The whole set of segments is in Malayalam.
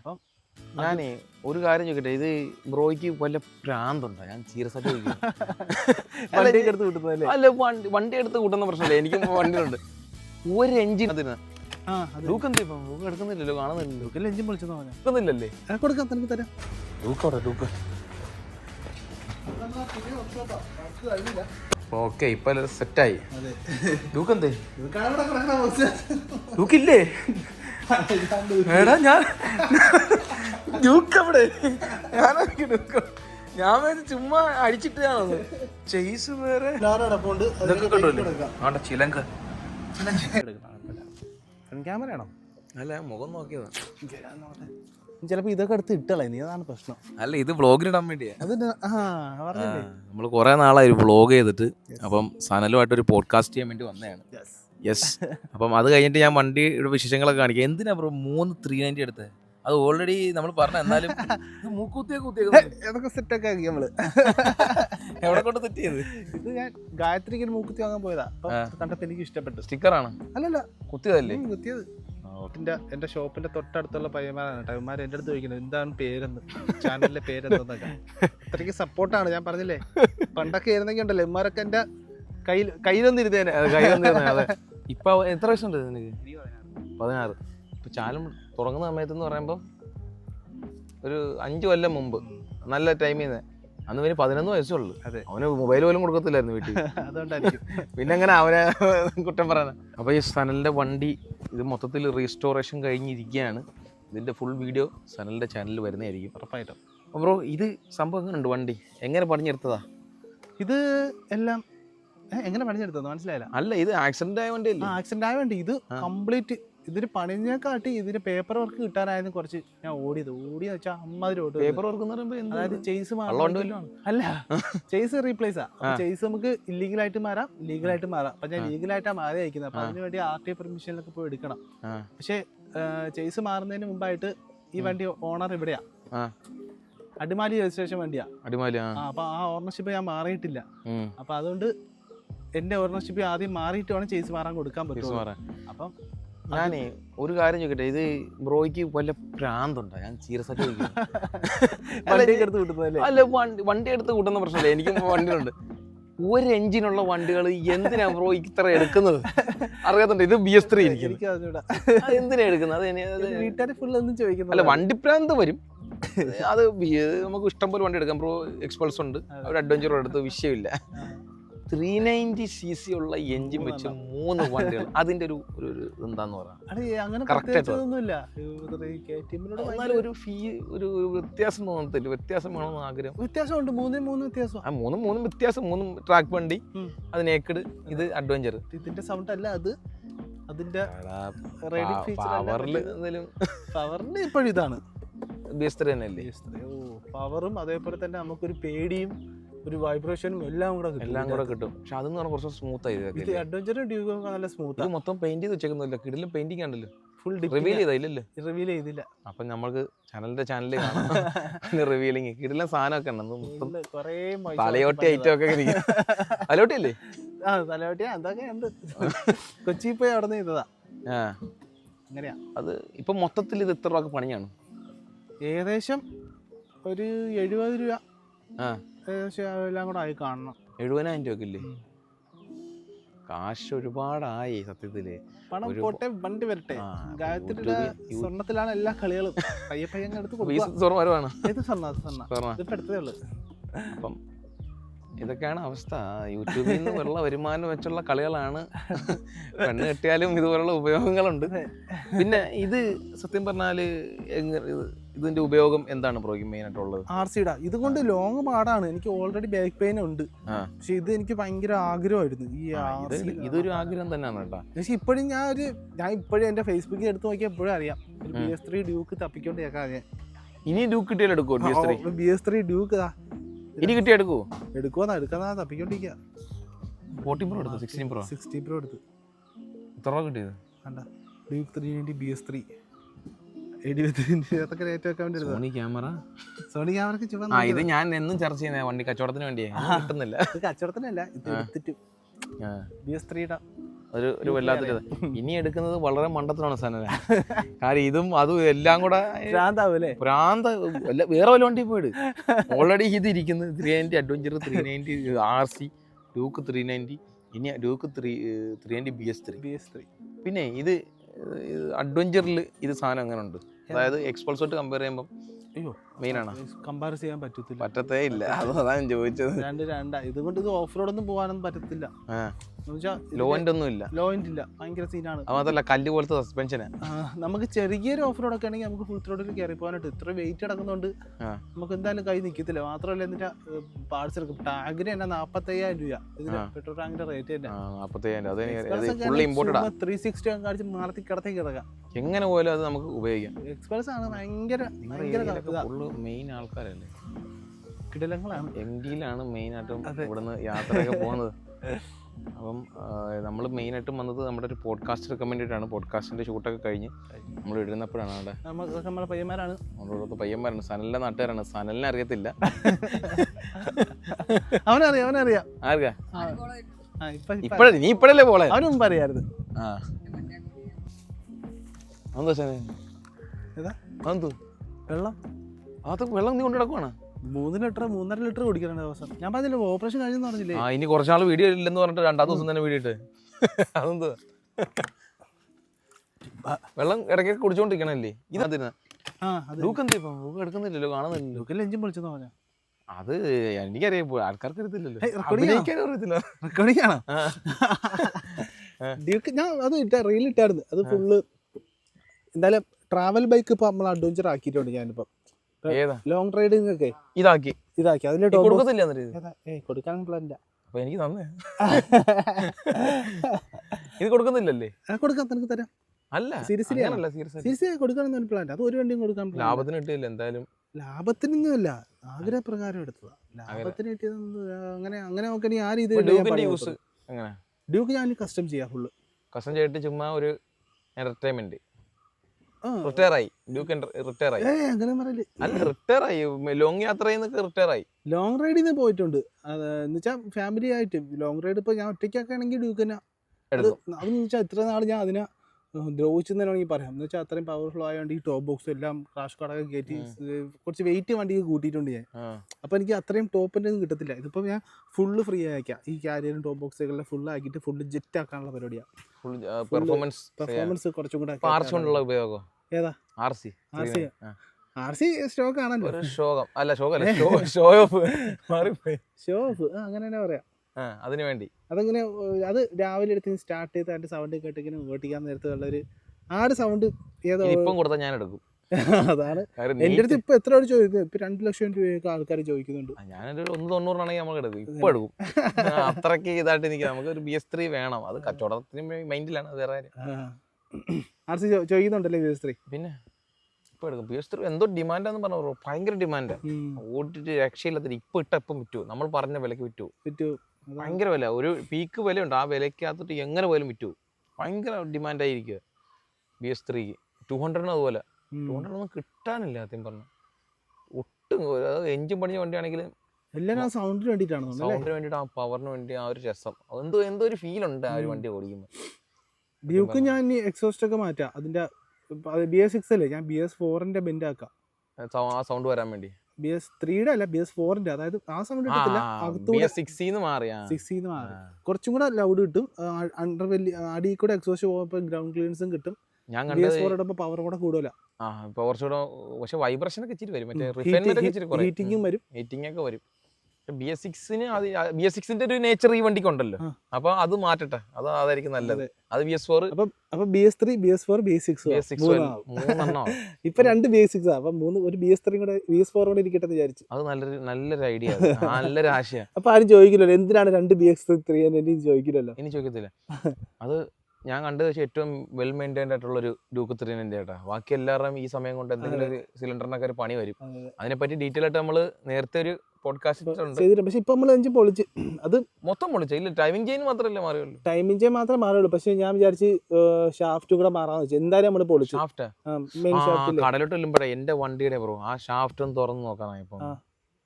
അപ്പം ഞാനേ ഒരു കാര്യം ചോദിക്കട്ടെ? ഇത് ബ്രോയ്ക്ക് വല്ല പ്രാന്തുണ്ടോ? ഞാൻ സീരിയസ് ആയിട്ട് വണ്ടിയൊക്കെ അല്ല വണ്ടി വണ്ടി എടുത്ത് കൂട്ടുന്ന പ്രശ്നമില്ല. എനിക്കും വണ്ടിയുണ്ട് ഒരു എഞ്ചിൻ അതിന്. ലൂക്ക് എന്താ ഇപ്പം ലൂക്ക് എടുക്കുന്നില്ലല്ലോ കാണുന്നില്ലല്ലോ. ലൂക്കിൽ എഞ്ചിൻ എടുക്കുന്നില്ലല്ലേ? കൊടുക്കാം തനിക്ക് തരാം. ലൂക്കോടെ ലൂക്ക് ഓക്കെ ഇപ്പൊ സെറ്റായി ലൂക്ക് എന്തേ. ലൂക്കില്ലേ എടാ ഞാൻ ഞാനാണെങ്കിൽ ഞാൻ ചുമ്മാ അടിച്ചിട്ടാണത് ചെയ്സ് വേറെ. ഇതൊക്കെ കണ്ടല്ലേ ആണ്ട ചിലങ്ക. ക്യാമറ ആണോ? അല്ല മുഖം നോക്കിയതാ. ചിലപ്പോ ഇതൊക്കെ എടുത്ത് ഇട്ടളേ നീ അതാണ് പ്രശ്നം. അല്ല ഇത് ബ്ലോഗിന് വേണ്ടിയാ. നമ്മൾ കുറെ നാളായി വ്ളോഗ് ചെയ്തിട്ട് അപ്പം സനലുമായിട്ട് ഒരു പോഡ്കാസ്റ്റ് ചെയ്യാൻ വേണ്ടി വന്നതാണ്. യെസ് അപ്പം അത് കഴിഞ്ഞിട്ട് ഞാൻ വണ്ടിയുടെ വിശേഷങ്ങളൊക്കെ കാണിക്കാം. എന്തിനാ ബ്രോ മൂന്ന് ത്രീ നയന്റി എടുത്തത് അത് ഓൾറെഡി നമ്മൾ പറഞ്ഞ എന്നാലും മൂക്കുത്തിയെ കുത്തിയൊക്കെ സെറ്റ് ഒക്കെ ആക്കി നമ്മൾ. എവിടെ കൊണ്ട് തെറ്റിയത് ഇത് ഞാൻ ഗായത്രിക്ക് ഒരു മൂക്കുത്തി വാങ്ങാൻ പോയതാ. കണ്ടപ്പോ എനിക്ക് ഇഷ്ടപ്പെട്ടു. സ്റ്റിക്കറാണ് അല്ലല്ല. കുത്തിയതല്ലേ? കുത്തിയത്. എന്റെ എന്റെ ഷോപ്പിന്റെ തൊട്ടടുത്തുള്ള പയ്യന്മാരാണ് ഇവന്മാർ എന്റെ അടുത്ത് ചോദിക്കുന്നത് എന്താണ് പേരെന്ന്? ചാനലിന്റെ പേരെന്തെന്നൊക്കെ അത്രയ്ക്ക് സപ്പോർട്ടാണ് ഞാൻ പറഞ്ഞില്ലേ? പണ്ടൊക്കെ ഇരുന്നെങ്കിൽ ഉണ്ടല്ലോ ഇവന്മാരൊക്കെ എന്റെ കയ്യിൽ കയ്യിലൊന്നിരുന്നേനെ. കയ്യിലൊന്നിരുന്നേ അതെ. ഇപ്പൊ എത്ര വയസ്സുണ്ട് നിനക്ക്? പതിനാറ്. ഇപ്പൊ ചാലം തുടങ്ങുന്ന സമയത്ത് എന്ന് പറയുമ്പോൾ ഒരു അഞ്ചു കൊല്ലം മുമ്പ്. നല്ല ടൈമിൽ നിന്ന് അന്ന് പിന്നെ പതിനൊന്ന് വയസ്സേ അതെ. അവന് മൊബൈൽ പോലും കൊടുക്കത്തില്ലായിരുന്നു വീട്ടിൽ. പിന്നെ അങ്ങനെ അവനെ കുറ്റം പറയാൻ അപ്പോൾ ഈ സനലിന്റെ വണ്ടി ഇത് മൊത്തത്തിൽ റീസ്റ്റോറേഷൻ കഴിഞ്ഞിരിക്കുകയാണ് ഇതിന്റെ ഫുൾ വീഡിയോ സനലിന്റെ ചാനലിൽ വരുന്നതായിരിക്കും. ഉറപ്പായിട്ടും. ബ്രോ ഇത് സംഭവം എങ്ങനെയുണ്ട് വണ്ടി? എങ്ങനെ പണിഞ്ഞെടുത്തതാ ഇത് എല്ലാം എങ്ങനെ പണിഞ്ഞെടുത്തത് മനസ്സിലായില്ല. അല്ല ഇത് ആക്സിഡന്റ് ആയ വേണ്ടി ആക്സിഡന്റ് ആയ വേണ്ടി. ഇത് കംപ്ലീറ്റ് ഇതിന് പണിഞ്ഞേക്കാട്ടി കാട്ടി ഇതിന് പേപ്പർ വർക്ക് കിട്ടാനായിരുന്നു കുറച്ച് ഞാൻ ഓടിയത്. ഓടിയെന്ന് വെച്ചാൽ അമ്മാതിരി ഓടി പേപ്പർ വർക്ക് എന്ന് പറയുമ്പോൾ അതായത് ചെയ്സ് അല്ല ചെയ്സ് റീപ്ലേസ് ആ. ചെയ്സ് നമുക്ക് ഇല്ലീഗലായിട്ട് മാറാം ലീഗലായിട്ട് മാറാം. അപ്പൊ ഞാൻ ലീഗലായിട്ടാണ് മാറി അയക്കുന്നത്. അപ്പൊ അതിനുവേണ്ടി അതിന് വേണ്ടി ആർ ടി പെർമിഷനിലൊക്കെ പോയി എടുക്കണം. പക്ഷേ ചെയ്സ് മാറുന്നതിന് മുമ്പായിട്ട് ഈ വണ്ടി ഓണർ ഇവിടെയാ. അടിമാലി രജിസ്ട്രേഷൻ വണ്ടിയാ. അടിമാലി അപ്പൊ ആ ഓണർഷിപ്പ് ഞാൻ മാറിയിട്ടില്ല. അപ്പൊ അതുകൊണ്ട് എന്റെ ഓർണർഷിപ്പ് ആദ്യം മാറിയിട്ട് വേണം ചെയ്സ് മാറാൻ കൊടുക്കാൻ പറ്റും പറ്റുള്ളൂ. അപ്പം ഞാനേ ഒരു കാര്യം ചോദിക്കട്ടെ? ഇത് ബ്രോയ്ക്ക് വല്ല പ്രാന്തുണ്ടോ? ഞാൻ സീരിയസ് ആയിട്ട് അല്ല, വണ്ടി വണ്ടി എടുത്ത് കൂട്ടുന്ന പ്രശ്നമില്ല. എനിക്കും വണ്ടിയുണ്ട് ഒരു എഞ്ചിനുള്ള വണ്ടികൾ എന്തിനാ ബ്രോ ഇത്ര എടുക്കുന്നത്? അറിയാത്തുണ്ട് ഇത് ബി എസ് ത്രീ എന്തിനാ എടുക്കുന്നത്? അല്ല വണ്ടി വണ്ടിപ്രാന്ത് വരും. അത് നമുക്ക് ഇഷ്ടം പോലെ വണ്ടി എടുക്കാം. ബ്രോ എക്സ്പൾസ് ഉണ്ട്. ഒരു അഡ്വഞ്ചർ എടുത്ത് വിഷയമില്ല. ത്രീ നയന്റി സി സി ഉള്ള എഞ്ചിൻ വെച്ച് മൂന്ന് വണ്ടികൾ. അതിന്റെ ഒരു ഒരു എന്താന്ന് പറയാം? ഒരു ഫീ ഒരു വ്യത്യാസം തോന്നത്തില്ല. വ്യത്യാസം വേണമെന്ന് ആഗ്രഹം. വ്യത്യാസമുണ്ട്. മൂന്നും മൂന്ന് വ്യത്യാസം ആ മൂന്നും മൂന്നും വ്യത്യാസം. മൂന്നും ട്രാക്ക് വണ്ടി. അത് നേക്കഡ് ഇത് അഡ്വഞ്ചർ ഇതിന്റെ സൗണ്ട് അല്ല അത് അതിന്റെ പവറിൽ എന്തെങ്കിലും പവറിന്റെ ഇപ്പോഴും ഇതാണ്. ബി എസ് ത്രീ തന്നെയല്ലേ? പവറും അതേപോലെ തന്നെ നമുക്കൊരു പേടിയും ഒരു വൈബ്രേഷനും എല്ലാം കൂടെ കിട്ടും എല്ലാം കൂടെ കിട്ടും. പക്ഷെ അതെന്ന് പറഞ്ഞാൽ കുറച്ച് സ്മൂത്ത് ആയി ഇത് ഇതൊക്കെ അഡ്വഞ്ചറും ഡ്യൂക്കും നല്ല ഇത് സ്മൂത്ത് മൊത്തം പെയിന്റ് ചെയ്ത് വെച്ചേക്കുന്നില്ല കിടിലും പെയിന്റിംഗ് ആണല്ലോ. ഫുൾ റിവീൽ ചെയ്താ ഇല്ലല്ലോ റിവീൽ ചെയ്തില്ല. അപ്പൊ നമ്മൾക്ക് ചാനലിന്റെ ചാനലിൽ കാണാം. റിവീലിങ് കിടിലം സാധനമൊക്കെ ഉണ്ട്. മൊത്തം കുറേ തലയോട്ടി ഐറ്റം ഒക്കെ തലയോട്ടിയല്ലേ തലയോട്ടി അല്ലേ ആ തലയോട്ടി. എന്തൊക്കെ ഉണ്ട്. കൊച്ചി പോയി അവിടെ നിന്ന് ചെയ്തതാ അങ്ങനെയാ. അത് ഇപ്പൊ മൊത്തത്തിൽ ഇത് ഇത്ര രൂപ പണിയാണ്? ഏകദേശം ഒരു എഴുപത് രൂപ. ആ. ഏകദേശം എല്ലാം കൂടെ ആയി കാണണം. എഴുപതിനായിരം രൂപ ഇല്ലേ. കാശ് ഒരുപാടായി സത്യത്തിൽ. പണം പോട്ടെ വണ്ടി വരട്ടെ. ഗായത്രിയുടെ സ്വർണത്തിലാണ് എല്ലാ കളികളും. പയ്യെ പയ്യെ അങ്ങ് എടുത്ത് ഈ കൊടുക്കുക സ്വർണ സ്വർണ ഇതിപ്പോ എടുത്തതേ ഉള്ളു. അപ്പം ഇതൊക്കെയാണ് അവസ്ഥ. യൂട്യൂബിൽ നിന്ന് വെള്ള വരുമാനം വെച്ചുള്ള കളികളാണ്. പെണ്ണ് കെട്ടിയാലും ഇതുപോലുള്ള ഉപയോഗങ്ങളുണ്ട്. പിന്നെ ഇത് സത്യം പറഞ്ഞാൽ എങ്ങ- ഇതിന്റെ ഉപയോഗം എന്താണ് ബ്രോയ്ക്ക് മെയിൻ ആയിട്ടുള്ളത് ആർ സിയുടെ ഇതുകൊണ്ട് ലോങ് പാടാണ് എനിക്ക് ഓൾറെഡി ബാക്ക് പെയിൻ ഉണ്ട്. പക്ഷെ ഇത് എനിക്ക് ഭയങ്കര ആഗ്രഹമായിരുന്നു. ഈ ആ, ഇതൊരു ആഗ്രഹം തന്നെയാണ് കേട്ടോ. പക്ഷെ ഇപ്പോഴും ഞാൻ ഒരു ഞാൻ ഇപ്പോഴും എന്റെ ഫേസ്ബുക്കിൽ എടുത്ത് നോക്കിയാൽ എപ്പോഴും അറിയാം. ഒരു ബി എസ് ത്രീ ഡ്യൂക്ക് തപ്പിക്കൊണ്ട് കേൾക്കാം ഇനി ഡ്യൂക്ക് കിട്ടിയാലും എടുക്കുമോ B S three B S three Duke ഇനി കിട്ടി എടുക്കുമോ എടുക്കുവാന്നാ എടുക്കാന്നാ തപ്പിക്കൊണ്ടിരിക്കുക ഫോർട്ടീൻ പ്രോ എടുത്തു? Sixteen pro? സിക്സ്റ്റീൻ പ്രോ എടുത്തു. എത്ര രൂപ കിട്ടിയത്? അല്ല Duke three ninety B S three. Sony camera? Sony ക്യാമറക്ക് ചുവന്ന ആ ഇത് ഞാൻ എന്നും ചർച്ച ചെയ്യുന്ന വണ്ടി കച്ചവടത്തിന് വേണ്ടിയേ. കിട്ടുന്നില്ല. കച്ചവടത്തിനല്ല ഇത് എടുത്തിട്ട്. ബി എസ് ത്രീയുടെ ഒരു ഒരു വല്ലാത്തൊരു. ഇനി എടുക്കുന്നത് വളരെ മണ്ടത്തിലാണ് സാധനം കാര്യം ഇതും അതും എല്ലാം കൂടെ ഭ്രാന്താവൂലേ ഭ്രാന്ത വേറെ വല്ല വണ്ടി പോയിട്. ഓൾറെഡി ഇത് ഇരിക്കുന്നത് three ninety adventure three ninety R C Duke three ninety ഇനി Duke three three ninety B S three B S three പിന്നെ ഇത് അഡ്വഞ്ചറിൽ ഇത് സാധനം അങ്ങനെ ഉണ്ട് അതായത് എക്സ്പൾസോട്ട് കമ്പയർ ചെയ്യുമ്പം അയ്യോ. ആണ്? കമ്പയർ ചെയ്യാൻ പറ്റത്തില്ല. പറ്റത്തേ ഇല്ല. അത് ഞാൻ ചോദിച്ചത്. രണ്ട് രണ്ടാ. ഇതുകൊണ്ട് ഇത് ഓഫ് റോഡൊന്നും പോകാനൊന്നും പറ്റത്തില്ല. ആ. എന്ന് ലോ എൻഡ് ഒന്നും ഇല്ല. ലോ എൻഡ് ഇല്ല. ഭയങ്കര സീനാണ് അതല്ല കല്ല് പോലത്തെ സസ്പെൻഷന് നമുക്ക് ചെറിയൊരു ഓഫ് റോഡ് ഒക്കെ ആണെങ്കിൽ നമുക്ക് ഫുൾ റോഡിൽ കയറി പോകാനായിട്ട് ഇത്ര വെയിറ്റ് അടക്കുന്നതുകൊണ്ട് നമുക്ക് എന്തായാലും കൈ നിൽക്കത്തില്ല മാത്രമല്ല എന്നിട്ട് പാർട്സ് എടുക്കും. ടാഗിന് തന്നെ നാപ്പത്തയ്യായിരം രൂപ. ഇതിന്. പെട്രോൾ ടാങ്കിന്റെ റേറ്റ് തന്നെ. ത്രീ സിക്സ്റ്റി ഒക്കെ അടിച്ച് മാറത്തി കിടത്തേക്ക് കിടക്കാം എങ്ങനെ പോയാലും അത് നമുക്ക് ഉപയോഗിക്കാം. എക്സ്പ്രസ് ആണ് ഭയങ്കര ഭയങ്കര മെയിൻ ആൾക്കാരല്ലേ? കിടിലങ്ങളാണ്. എം ഡിയിലാണ് മെയിനായിട്ടും. ഇവിടുന്ന് യാത്രയൊക്കെ പോകുന്നത്. അപ്പം നമ്മൾ മെയിനായിട്ടും വന്നത് നമ്മുടെ ഒരു പോഡ്കാസ്റ്റ് റെക്കമെൻഡ് പോഡ്കാസ്റ്റിന്റെ പോഡ്കാസ്റ്റിന്റെ ഷൂട്ടൊക്കെ കഴിഞ്ഞ് നമ്മൾ ഇടുന്നപ്പോഴാണ് അവിടെ. നമുക്ക് നമ്മളെ പയ്യന്മാരാണ്. നമ്മളോടൊക്കെ പയ്യന്മാരാണ് സനലിന്റെ നാട്ടുകാരാണ്. സനലിനെ അറിയത്തില്ല. അവനറിയാം അവനറിയാം. ആർക്കാ? ആ. ആ, ഇപ്പൊ ഇപ്പൊ ഇപ്പഴേ നീ ഇപ്പഴല്ലേ പോളെ അവനും മുമ്പ് അറിയായിരുന്നു ആ. എന്താ സനെ ഏതാ? അതെന്തു? വെള്ളം? അത് വെള്ളം നീ കൊണ്ടു നടക്കുവാണ് മൂന്ന് ലിറ്റർ മൂന്നര ലിറ്റർ കുടിക്കണം ദിവസം ഞാൻ പറഞ്ഞില്ലേ ഓപ്പറേഷൻ കഴിഞ്ഞെന്ന് പറഞ്ഞില്ലേ? ആ ഇനി കുറച്ചാൾ വീഡിയോ ഇല്ലെന്ന് പറഞ്ഞിട്ട് രണ്ടാം ദിവസം തന്നെ വീഡിയോ ഇട്ട്. അതെന്ത്? വെള്ളം ഇടയ്ക്ക് കുടിച്ചോണ്ടിരിക്കണല്ലേ? ഇത് ആ അത് ലൂക്ക് എന്താ ഇപ്പൊ ലൂക്ക് എടുക്കുന്നില്ലല്ലോ കാണുന്നില്ല ലുക്കിൽ എഞ്ചിൻ വിളിച്ചെന്ന് പറഞ്ഞ. അത് എനിക്കറിയാം ആൾക്കാർക്ക് അറിയത്തില്ലല്ലോ. അറിയത്തില്ല. റെക്കോർഡിംഗ് ആണോ? ഡ്യൂക്ക് ഞാൻ അത് ഇട്ട റീൽ ഇട്ടായിരുന്നു. അത് ഫുള്ള് എന്തായാലും ട്രാവൽ ബൈക്ക് ഇപ്പൊ നമ്മൾ അഡ്വഞ്ചർ ആക്കിയിട്ടുണ്ട് ഞാനിപ്പം. ലോങ് റൈഡിങ് ഒക്കെ ഇതാക്കി. ഇതാക്കി. അതിന്റെ കൊടുക്കത്തില്ല കൊടുക്കാൻ പ്ലാനില്ല അപ്പൊ എനിക്ക് തന്നെ. ഇത് കൊടുക്കുന്നില്ലല്ലേ കൊടുക്കാം. നിനക്ക് തരാം. അല്ല സീരിയസ്ലി അല്ല അങ്ങനല്ല സീരിയസ് സീരിയസ് കൊടുക്കണം പ്ലാൻ അത് ഒരു വണ്ടിയും കൊടുക്കാൻ ലാഭത്തിന് കിട്ടിയില്ല എന്തായാലും. ലാഭത്തിനൊന്നുമല്ല. ആഗ്രഹപ്രകാരം എടുത്തതാ. ലാഭത്തിന് കിട്ടിയത് അങ്ങനെ അങ്ങനെ നോക്കണി ആ രീതിയിൽ യൂസ് ഡ്യൂക്ക് ഞാൻ കസ്റ്റം ചെയ്യാം ഫുള്ള് കസ്റ്റം ചെയ്തിട്ട് ചുമ്മാ ഒരു എന്റർടൈൻമെന്റ് റിട്ടയർ ആയി ഡ്യൂക്ക് റിട്ടയർ ആയി അങ്ങനെ പറയില്ലേ. അല്ല റിട്ടയർ ആയി ലോങ് റൈഡിൽ നിന്ന് റിട്ടയർ ആയി ലോങ് റൈഡിന് പോയിട്ടുണ്ട്. അത് എന്ന് വെച്ചാൽ ഫാമിലി ആയിട്ട്. ലോങ് റൈഡ് ഇപ്പൊ ഞാൻ ഒറ്റയ്ക്കൊക്കെ ആണെങ്കിൽ ഡ്യൂക്ക് തന്നെ അത് എടുക്കും. അതെന്ന് വെച്ചാൽ ഇത്ര നാൾ ഞാൻ അതിനെ ദ്രോഹിച്ചെന്ന് വേണമെങ്കിൽ പറയാം. എന്ന് വെച്ചാൽ അത്രയും പവർഫുൾ ആയതുകൊണ്ട് ഈ ടോപ്പ് ബോക്സ് എല്ലാം ക്രാഷ് കാർഡൊക്കെ കയറ്റി കുറച്ച് വെയിറ്റ് വണ്ടിക്ക് കൂട്ടിയിട്ടുണ്ട് ഞാൻ. അപ്പം എനിക്ക് അത്രയും ടോപ്പിന്റെ ഒന്നും കിട്ടത്തില്ല. ഇതിപ്പോൾ ഞാൻ ഫുള്ള് ഫ്രീ ആക്കാം ഈ കാര്യം ടോപ്പ് ബോക്സുകളെല്ലാം ഫുൾ ആക്കിയിട്ട് ഫുള്ള് ജെറ്റ് ആക്കാനുള്ള പരിപാടിയാണ് പെർഫോമൻസ് പെർഫോമൻസ് കുറച്ചും കൂടെ ആർ കൊണ്ടുള്ള ഉപയോഗം? ഏതാ? R C RC? R C stock ആണല്ലോ. ശോകം അല്ല ശോകല്ല ഷോ ഓഫ് ഷോ ഓഫ് അങ്ങനെ തന്നെ പറയാം. അതിന് വേണ്ടി. അതങ്ങനെ അത് രാവിലെ എടുത്ത് സ്റ്റാർട്ട് ചെയ്ത് അതിന്റെ സൗണ്ട് കേട്ട് ഇങ്ങനെ ഓട്ടിക്കാൻ നേരത്തെ ഉള്ളൊരു ആ ഒരു സൗണ്ട് ഏതോ ഇപ്പം കൊടുത്താൽ ഞാൻ എടുക്കും. അതാണ്. എന്റെ അടുത്ത് ഇപ്പൊ എത്ര രൂപ ചോദിക്കുന്നത് ഇപ്പൊ രണ്ടു ലക്ഷം രൂപയൊക്കെ ആൾക്കാർ ചോദിക്കുന്നുണ്ട്. ഞാനൊരു ഒന്ന് തൊണ്ണൂറിനാണെങ്കിൽ നമുക്ക് എടുക്കും. ഇപ്പൊ എടുക്കും. അത്രയ്ക്ക് ഇതായിട്ട് എനിക്ക് നമുക്ക് ഒരു ബി എസ് ത്രീ വേണം. അത് കച്ചവടത്തിന് മൈൻഡിലാണ് വേറെ ആർ സി ചോദിക്കുന്നുണ്ടല്ലേ ബി എസ് ത്രീ പിന്നെ ഇപ്പൊ എടുക്കും. ബി എസ് ത്രീ എന്തോ ഡിമാൻഡാന്ന് പറഞ്ഞു. ഭയങ്കര ഡിമാൻഡ് ഓടിട്ട് രക്ഷയില്ലാത്ത ഇപ്പൊ ഇട്ട ഇപ്പം വിറ്റു. നമ്മൾ പറഞ്ഞ വിലക്ക് വിറ്റു. വിറ്റു. ഭയങ്കര വില. ഒരു പീക്ക് വില ഉണ്ട് ആ വിലക്കകത്തിട്ട് എങ്ങനെ പോലും വിറ്റു ഭയങ്കര ഡിമാൻഡ് ആയിരിക്കുക ബി എസ് ത്രീക്ക് ടു ഹൺഡ്രഡിന് അതുപോലെ. ടു ഹൺഡ്രഡ് ഒന്നും കിട്ടാനില്ല സത്യം പറഞ്ഞു. ഒട്ടും എഞ്ചിൻ പണിഞ്ഞ വണ്ടിയാണെങ്കിൽ എല്ലാരും ആ സൗണ്ടിന് വേണ്ടിയിട്ടാണ് സൗണ്ടിന് വേണ്ടിയിട്ട് ആ പവറിന് വേണ്ടി ആ ഒരു രസം. എന്തോ എന്തോ ഒരു ഫീൽ ഉണ്ട് ആ ഒരു വണ്ടി ഓടിക്കുമ്പോൾ ഡ്യൂക്ക് ഞാൻ ഇനി എക്സോസ്റ്റ് ഒക്കെ മാറ്റാം. അതിന്റെ ബി എസ് സിക്സ് അല്ലേ? ഞാൻ ബി എസ് ഫോറിന്റെ ബെൻഡ് ആക്കാം. ആ സൗണ്ട് വരാൻ വേണ്ടി. ബി എസ് ത്രീയുടെ അല്ല ബി എസ് ഫോറിന്റെ അതായത് ആ സൗണ്ട് കിട്ടത്തില്ല അകത്തൂടെ സിക്സിന്ന് സിക്സിന്ന് മാറി. കുറച്ചും കൂടെ ലൗഡ് കിട്ടും അണ്ടർ വെല്ലി അടിയിൽ കൂടെ എക്സോസ് പോകുമ്പോൾ ഗ്രൗണ്ട് ക്ലീൻസും കിട്ടും. ഞാൻ കണ്ടത് പവർ കൂടെ കൂടുതലാ. ആ പക്ഷെ വൈബ്രേഷൻ ഒക്കെ ഇച്ചിരി വരും. മറ്റേ ഹീറ്റിങ്ങും വരും. ഹീറ്റിംഗ് ഒക്കെ വരും. ബി എസ് സിക്സിന് അത് ബി എസ് സിക്സിന്റെ ഒരു നേച്ചർ ഈ വണ്ടിക്ക് ഉണ്ടല്ലോ. അപ്പൊ അത് മാറ്റട്ടെ അത് അതായിരിക്കും നല്ലത് അത് ബി എസ് ഫോർ അപ്പൊ B S three B S four B S six ഇപ്പൊ രണ്ട് ബി എസ് സിക്സ് അപ്പൊ മൂന്ന് ഒരു ബി എസ് ത്രീ കൂടെ ബി എസ് ഫോർ കൂടെ ഇരിക്കട്ടെ വിചാരിച്ചു അത് നല്ലൊരു നല്ലൊരു ഐഡിയ നല്ലൊരു ആശയം അപ്പൊ ആരും ചോദിക്കില്ലല്ലോ എന്തിനാണ് രണ്ട് ബി എസ് ത്രീ എന്ന് ചോദിക്കില്ലല്ലോ ഇനി ചോദിക്കത്തില്ല അത് ഞാൻ കണ്ടത് വെച്ച് ഏറ്റവും വെൽ മെയിന്റൈൻഡ് ആയിട്ടുള്ള ഒരു ഡ്യൂക്ക് ത്രീനിന്റെ ചേട്ടാ ബാക്കി എല്ലാവരും ഈ സമയം കൊണ്ട് എന്തെങ്കിലും ഒരു സിലിണ്ടറിനൊക്കെ ഒരു പണി വരും അതിനെപ്പറ്റി ഡീറ്റെയിൽ ആയിട്ട് നമ്മൾ നേരത്തെ ഒരു പോഡ്കാസ്റ്റ് ഉണ്ട്. ചെയ്തിട്ട് പക്ഷെ ഇപ്പൊ നമ്മൾ എഞ്ചിൻ പൊളിച്ച് അത് മൊത്തം പൊളിച്ച. ഇല്ല ടൈമിംഗ് ചെയിൻ മാത്രമല്ലേ മാറിയുള്ളൂ ടൈമിംഗ് മാത്രമേ മാറിയുള്ളൂ പക്ഷെ ഞാൻ വിചാരിച്ച് ഷാഫ്റ്റ് കൂടെ മാറാന്ന് വെച്ചു. എന്തായാലും നമ്മൾ പൊളിച്ചു. ഷാഫ്റ്റ് മെയിൻ ആ ഷാഫ്റ്റിൽ കടലോട്ട് ചെല്ലുമ്പോഴേ എന്റെ വണ്ടിയുടെ ബ്രോ ആ ഷാഫ്റ്റ് തുറന്ന് നോക്കാനാ ഇപ്പൊ.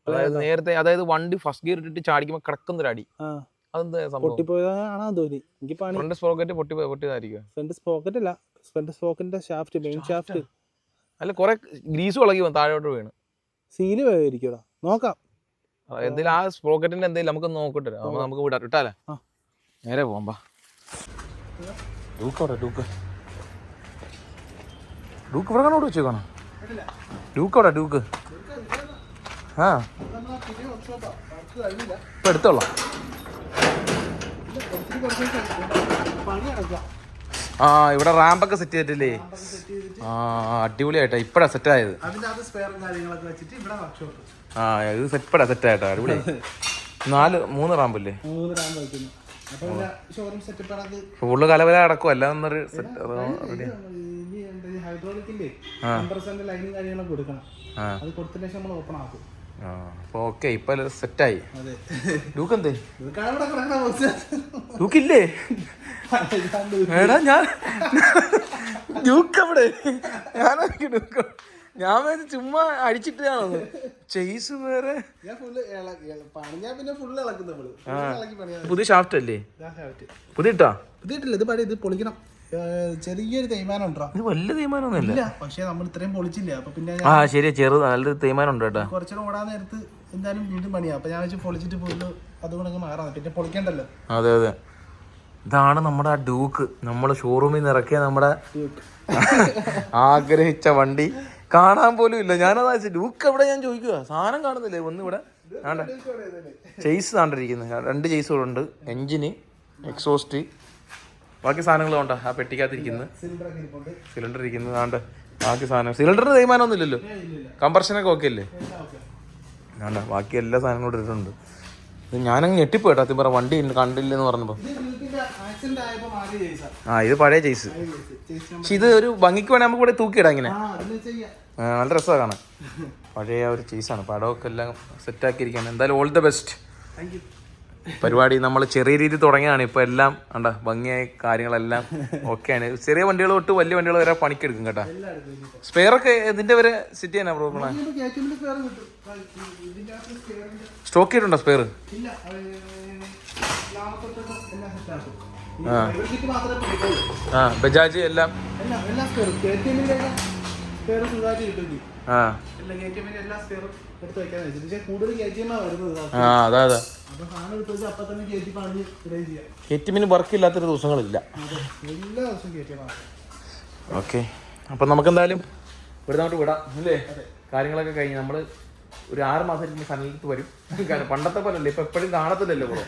അതായത് നേരത്തെ അതായത് വണ്ടി ഫസ്റ്റ് ഗിയർ ഇട്ടിട്ട് ചാടിക്കുമ്പോ കിടക്കുന്ന ഒരു അടി ഫ്രണ്ട് സ്പോക്കറ്റ് പൊട്ടി പൊട്ടിയതായിരിക്കും ഫ്രണ്ട് സ്പോക്കറ്റ് അല്ല. ഫ്രണ്ട് സ്പോക്കറ്റിന്റെ ഷാഫ്റ്റ് മെയിൻ ഷാഫ്റ്റ് അല്ല കുറെ ഗ്രീസ് ഇളകി വന്നു താഴോട്ട് വീണ്. സീൽ പോയിരിക്കടാ നോക്കാം. എന്തെങ്കിലും ആ സ്പ്രോക്കറ്റിന്റെ എന്തെങ്കിലും നമുക്ക് നോക്കട്ടെ. അപ്പൊ നമുക്ക് വിടാം. ഇട്ടാലേ നേരെ പോകാം ബാ ഡൂക്കോടെ ഡൂക്ക്. ഡൂക്ക് ഇവിടെ കാണോട് വെച്ചേക്കാണോ ഡൂക്കോടെ ഡൂക്ക്. ആ. ഇപ്പൊ എടുത്തോളാം. ആ ഇവിടെ റാമ്പൊക്കെ സെറ്റ് ചെയ്തിട്ടില്ലേ? ആ അടിപൊളിയായിട്ടാ. ഇപ്പഴാ സെറ്റ് ആയത്. അതിന്റെ അത് സ്പെയറും കാര്യങ്ങളൊക്കെ വെച്ചിട്ട് ഇവിടെ വർക്ക്ഷോപ്പ് ആ ഇത് സെറ്റപ്പടാ സെറ്റ് ആയിട്ടാ? അടിപൊളി. നാല് മൂന്ന് റാമ്പല്ലേ മൂന്ന് റാം വയ്ക്കുന്നു അപ്പൊ പിന്നെ ഷോറൂം സെറ്റപ്പ് ആണ് ഫുള്ള് കലവല അടക്കും അല്ല എന്നൊരു സെറ്റ് ഇനി എന്താ ഈ ഹൈഡ്രോളിക്കിന്റെ കംപ്രസറിന്റെ ലൈനും കാര്യങ്ങളും കൊടുക്കണം അത് കൊടുത്തതിന് ശേഷം നമ്മൾ ഓപ്പൺ ആക്കും. ഓക്കെ ഇപ്പൊ സെറ്റായി അതെ. ഡൂക്ക് എന്തേ? ഇത് കാണവിടെ കിടക്കണ ബോക്സ് ഡൂക്കില്ലേ എടാ ഞാൻ ഞാനായിരിക്കും ഡൂക്ക് ഞാൻ വിചാരിച്ചു ചുമ്മാ അടിച്ചിട്ടാണോ ചെയ്സ് വേറെ. പുതിയ ഷാഫ്റ്റ് അല്ലേ? പുതിയ ഇട്ടാ പുതിയിട്ടില്ല ഇത് പഴയ ഇത് പൊളിക്കണം ചെറിയൊരു തേയ്മാനം ഉണ്ടോ? ഇത് വലിയ തീരുമാനമൊന്നുമില്ല ഇല്ല പക്ഷേ നമ്മൾ ഇത്രയും പൊളിച്ചില്ല അപ്പൊ പിന്നെ ആ ശരി ചെറു നല്ലൊരു തേയ്മാനം ഉണ്ട് കേട്ടോ. കുറച്ചുകൂടെ ഓടാൻ നേരത്ത് എന്തായാലും വീണ്ടും പണിയാ. അപ്പൊ ഞാൻ വെച്ച് പൊളിച്ചിട്ട് പോയിട്ട് അതുകൊണ്ട് അങ്ങ് മാറാം. പിന്നെ പൊളിക്കണ്ടല്ലോ. അതെ അതെ. ഇതാണ് നമ്മുടെ ആ ഡൂക്ക് നമ്മൾ ഷോറൂമിൽ നിന്ന് ഇറക്കിയ നമ്മുടെ ആഗ്രഹിച്ച വണ്ടി. കാണാൻ പോലും ഇല്ല. ഞാനത് ലൂക്ക് ഡൂക്ക് എവിടെ ഞാൻ ചോദിക്കുക സാധനം കാണുന്നില്ലേ? ഒന്ന് ഇവിടെ. ചെയ്സ് താണ്ടിരിക്കുന്നത് രണ്ട് ചെയ്സുകളുണ്ട് എഞ്ചിന് എക്സോസ്റ്റ് ബാക്കി സാധനങ്ങൾ ഉണ്ടോ ആ പെട്ടിക്കകത്തിരിക്കുന്നത് സിലിണ്ടർ ഇരിക്കുന്നത് ആണ്ട്. ബാക്കി സാധനം. സിലിണ്ടറിന് തീരുമാനമൊന്നും ഇല്ലല്ലോ കമ്പർഷനൊക്കെ ഓക്കെ അല്ലേ? ആണ്ട. ബാക്കി എല്ലാ സാധനങ്ങളും ഇട്ടിട്ടുണ്ട്. ഞാനങ്ങ് ഞെട്ടിപ്പോയിട്ടോ സത്യം പറ വണ്ടി കണ്ടില്ലെന്ന് പറഞ്ഞപ്പോൾ ആ. ഇത് പഴയ ചേസ് പക്ഷെ ഇത് ഒരു ഭംഗിക്ക് വേണേ നമുക്ക് ഇവിടെ തൂക്കിയിടാം ഇങ്ങനെ. നല്ല രസമാണ് കാണാൻ. പഴയ ഒരു ചേസാണ് പടമൊക്കെ എല്ലാം സെറ്റ് സെറ്റാക്കിയിരിക്കുകയാണ് എന്തായാലും all the best thank you പരിപാടി നമ്മൾ ചെറിയ രീതിയിൽ തുടങ്ങിയാണ് ഇപ്പോൾ എല്ലാം കണ്ട ഭംഗിയായ കാര്യങ്ങളെല്ലാം ഓക്കെയാണ് ചെറിയ വണ്ടികൾ തൊട്ട് വലിയ വണ്ടികൾ വരെ പണിക്കെടുക്കും കേട്ടോ. സ്പെയർ ഒക്കെ ഇതിന്റെ വരെ സിറ്റി ചെയ്യാനാ പ്രോബ്ലം സ്റ്റോക്ക് ചെയ്തിട്ടുണ്ടോ സ്പെയർ ആ. ബജാജ് എല്ലാം. ആ അതാ അതാ. അപ്പൊ സാധനം എടുത്ത് വെച്ചാൽ അപ്പൊ തന്നെ കെ ടി പണിഞ്ഞ് ഇടുകയും ചെയ്യാം. ഹെറ്റിമിന് വർക്ക് ഇല്ലാത്തൊരു ദിവസങ്ങളില്ല. ഓക്കെ അപ്പം നമുക്ക് എന്തായാലും ഇവിടെ അങ്ങോട്ട് വിടാം അല്ലേ? കാര്യങ്ങളൊക്കെ കഴിഞ്ഞ് നമ്മൾ ഒരു ആറ് മാസം ഇരിക്കുമ്പോൾ സനലത്ത് വരും. കാരണം പണ്ടത്തെ പോലെ അല്ലേ ഇപ്പൊ എപ്പോഴും കാണത്തില്ലല്ലോ ബ്രോ.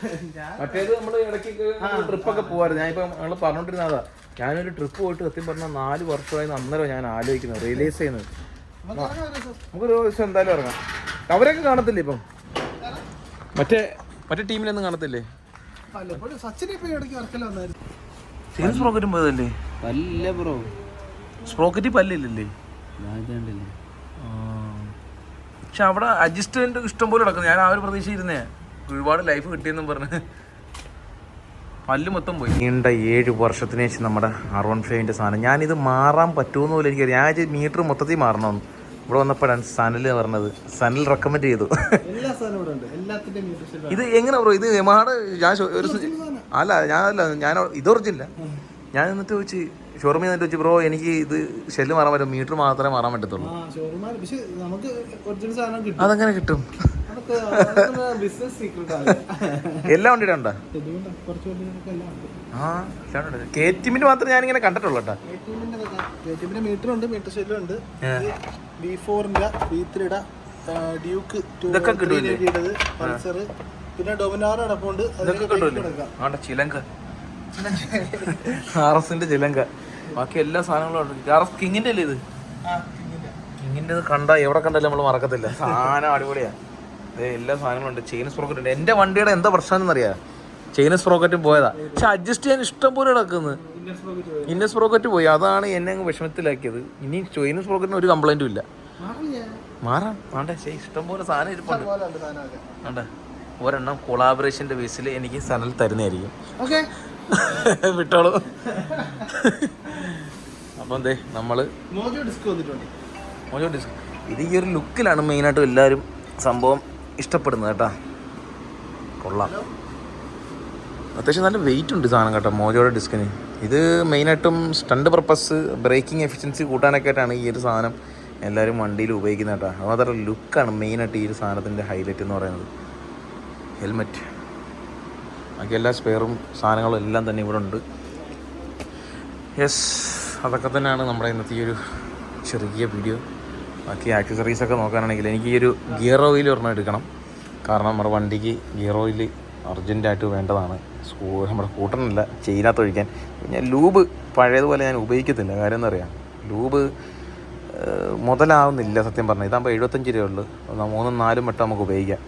മറ്റേത് നമ്മൾ ഇടയ്ക്ക് ട്രിപ്പൊക്കെ പോകാറ് ഞാൻ ഇപ്പൊ ഞങ്ങൾ പറഞ്ഞോണ്ടിരുന്നതാ ഞാനൊരു ട്രിപ്പ് പോയിട്ട് സത്യം പറഞ്ഞാൽ നാല് വർഷമായി അന്നേരം ഞാൻ ആലോചിക്കുന്നത് റിയലൈസ് ചെയ്യുന്നത്. നമുക്കൊരു ദിവസം എന്തായാലും ഇറങ്ങാം. അവരൊക്കെ കാണത്തില്ലേ ഇപ്പം? മറ്റേ മറ്റേ ടീമിലൊന്നും കാണത്തില്ലേ? സീൻ സ്പ്രോക്കറ്റും പോയതല്ലേ പല്ല ബ്രോ. സ്പ്രോക്കറ്റ് പല്ലില്ലല്ലേ? പക്ഷെ അവിടെ അഡ്ജസ്റ്റ്മെന്റ് ഇഷ്ടം പോലെ നടക്കുന്നു. ഞാൻ ആ ഒരു പ്രതീക്ഷയിരുന്നേ ഒരുപാട് ലൈഫ് കിട്ടിയെന്നും പറഞ്ഞ്. പല്ല് മൊത്തം പോയി. നീണ്ട ഏഴ് വർഷത്തിന് ശേഷം നമ്മുടെ ആർ വൺ ഫൈവിന്റെ സാധനം. ഞാനിത് മാറാൻ പറ്റുമെന്ന് പോലും എനിക്കറിയാം. ഞാൻ മീറ്റർ മൊത്തത്തിൽ മാറണമെന്ന് ഇവിടെ വന്നപ്പോഴാണ് സനൽ പറഞ്ഞത്. സനൽ റെക്കമെൻഡ് ചെയ്തു. ഇത് എങ്ങനെ ബ്രോ? ഇത് എമാട് ഞാൻ അല്ല ഒരു അല്ല ഞാനല്ല ഞാൻ ഇത് ഒറിജിനല്ല ഞാൻ എന്നിട്ട് വെച്ച് ഷോറൂമിൽ നിന്നിട്ട് വെച്ച് ബ്രോ എനിക്ക് ഇത് ഷെല്ല് മാറാൻ പറ്റും മീറ്റർ മാത്രമേ മാറാൻ പറ്റത്തുള്ളൂ. അതെങ്ങനെ കിട്ടും. എല്ലാ വണ്ടിയുടെ ഉണ്ടോ? ആ കെ മാത്രമേ ഞാനിങ്ങനെ കണ്ടിട്ടുള്ളൂ കേട്ടോ. മീറ്റർ ഉണ്ട് മീറ്റർ ഷെല്ലുണ്ട് ബി ഫോറിന്റെ ബി ത്രീയുടെ ഡ്യൂക്ക് ഇതൊക്കെ കിട്ടൂലേ? പൾസർ പിന്നെ ഡൊമിനാർ അടപ്പുണ്ട് ഇതൊക്കെ ആണ്ട ചിലങ്ക. ആർ എസിന്റെ ചിലങ്ക. ബാക്കി എല്ലാ സാധനങ്ങളും ഉണ്ട് ആർ എസ് കിങ്ങിന്റെ അല്ലേ ഇത്? കിങ്ങിന്റെ. ഇത് കണ്ട എവിടെ കണ്ടാലും നമ്മൾ മറക്കത്തില്ല. സാധനം അടിപൊളിയാ. ദേ എല്ലാ സാധനങ്ങളും ഉണ്ട്. ചെയിൻ സ്പ്രോക്കറ്റ് ഉണ്ട്. എന്റെ വണ്ടിയുടെ എന്താ പ്രശ്നം എന്നറിയാ? ചെയിൻ സ്പ്രോക്കറ്റും പോയതാ. പക്ഷെ അഡ്ജസ്റ്റ് ചെയ്യാൻ ഇഷ്ടം പോലെ കിടക്കുന്നു. ഇന്ന സ്പ്രോക്കറ്റ് പോയി. അതാണ് എന്നെ അങ്ങ് വിഷമത്തിലാക്കിയത്. ഇനി ചെയിൻ സ്പ്രോക്കറ്റിന് ഒരു കംപ്ലൈന്റും ഇല്ല. മാറാം. വേണ്ടേ ശരി ഇഷ്ടം പോലെ സാധനം ഇരിപ്പുണ്ട്. വേണ്ട ഒരെണ്ണം കൊളാബറേഷന്റെ ബേസിൽ എനിക്ക് സനൽ തരുന്നതായിരിക്കും. ഓക്കെ. വിട്ടോളൂ. അപ്പം എന്തേ നമ്മൾ മോജോ ഡിസ്ക് വന്നിട്ടുണ്ട്. മോജോ ഡിസ്ക് ഇത് ഈ ഒരു ലുക്കിലാണ് മെയിനായിട്ടും എല്ലാവരും സംഭവം ഇഷ്ടപ്പെടുന്നത് കേട്ടോ. കൊള്ളാം. അത്യാവശ്യം നല്ല വെയിറ്റ് ഉണ്ട് സാധനം കേട്ടോ മോജോയുടെ ഡിസ്കിന് ഇത് മെയിനായിട്ടും സ്റ്റണ്ട് പർപ്പസ് ബ്രേക്കിംഗ് എഫിഷ്യൻസി കൂട്ടാനൊക്കെ ആയിട്ടാണ് ഈ ഒരു സാധനം എല്ലാവരും വണ്ടിയിൽ ഉപയോഗിക്കുന്ന കേട്ടോ. അത് മാത്രമല്ല ലുക്കാണ് മെയിനായിട്ട് ഈ ഒരു സാധനത്തിന്റെ ഹൈലൈറ്റ് എന്ന് പറയുന്നത്. ഹെൽമെറ്റ് ബാക്കി എല്ലാ സ്പെയറും സാധനങ്ങളും എല്ലാം തന്നെ ഇവിടെ ഉണ്ട്. യെസ് അതൊക്കെ തന്നെയാണ് നമ്മുടെ ഇന്നത്തെ ഈ ഒരു ചെറിയ വീഡിയോ ബാക്കി ആക്സസറീസൊക്കെ നോക്കാനാണെങ്കിൽ എനിക്ക് ഈ ഒരു ഗിയർ ഓയിൽ ഒരെണ്ണം എടുക്കണം. കാരണം നമ്മുടെ വണ്ടിക്ക് ഗിയർ ഓയിൽ അർജന്റായിട്ട് വേണ്ടതാണ്. സ്കൂ നമ്മുടെ സ്കൂട്ടറിനല്ല ചെയിനകത്ത് ഒഴിക്കാൻ. പിന്നെ ലൂബ് പഴയതുപോലെ ഞാൻ ഉപയോഗിക്കത്തില്ല. കാര്യം എന്താ പറയുക ലൂബ് മുതലാവുന്നില്ല സത്യം പറഞ്ഞാൽ ഇതാകുമ്പോൾ എഴുപത്തഞ്ച് രൂപയുള്ളൂ മൂന്നും നാലും വട്ടം നമുക്ക് ഉപയോഗിക്കാം.